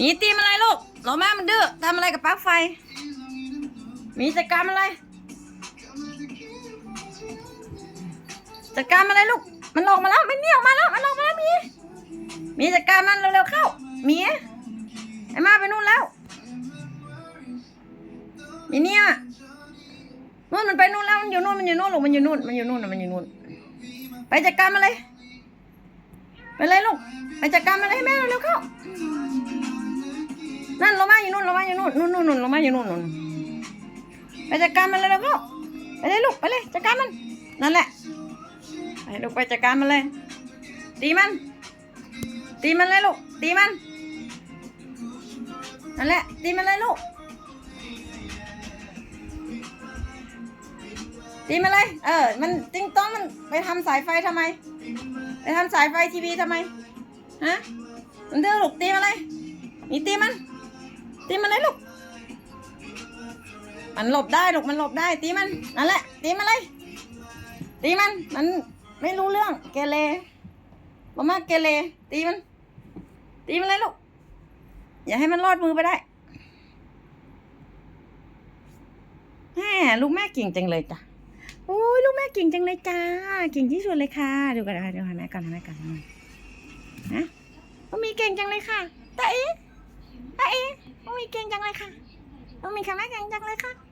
มีตีมอะไรลูกหลอแม่มันดื้อทำอะไรกับปลั๊กไฟ มีจัดการอะไรจัดการมันเลยลูก มันออกมาแล้วมันเนี่ออกมาแล้วมันออกมาแล้วมี มีจัดการมันเร็วๆเข้ามีไอ้มาไปนู่นแล้วมีเนี่ยนู่นมันไปนู่นแล้วมันอยู่นู่นมันอยู่นู่นลูกมันอยู่นู่นมันอยู่นู่นนะมันอยู่นู่นไปจัดการมันเลยไปเลยลูกไปจัดการมันเลยให้แม่ นั่นลงมาอยู่นู่นลงมาอยู่นู่นนู่นนู่นนู่นลงมาอยู่นู่นนู่นไปจัดการมันเลยล้วก็ไปเลยลูกไปเลยจัดการมัน นั่นแหละไปลูกไปจัดการมันเลย ตีมัน ตีมันเลยลูกตีมันนั่นแหละตีมันเลยลูกตีมันเลยเออ มันติ้งต้องมันไปทำสายไฟทำไม ไปทำสายไฟทีวีทำไมฮะมันดื้อลูกตีมันเลยมีตีมัน ตีมันเลยลูก มันหลบได้ลูกมันหลบได้ ตีมันนั่นแหละ ตีมันเลย ตีมัน มันไม่รู้เรื่อง เกเรมามาเกเรตีมัน ตีมันเลยลูก อย่าให้มันรอดมือไปได้แม่ลูกแม่เก่งจังเลยจ้ะโอ้ยลูกแม่เก่งจังเลยจ้า เก่งที่สุดเลยค่ะ ดูกันนะคะดูให้แม่ก่อนให้แม่ก่อนนะลูกมีเก่งจังเลยค่ะแตาเอ๊ะ เก่งจังเลยค่ะน้องมีคำว่าเก่งจังเลยค่ะ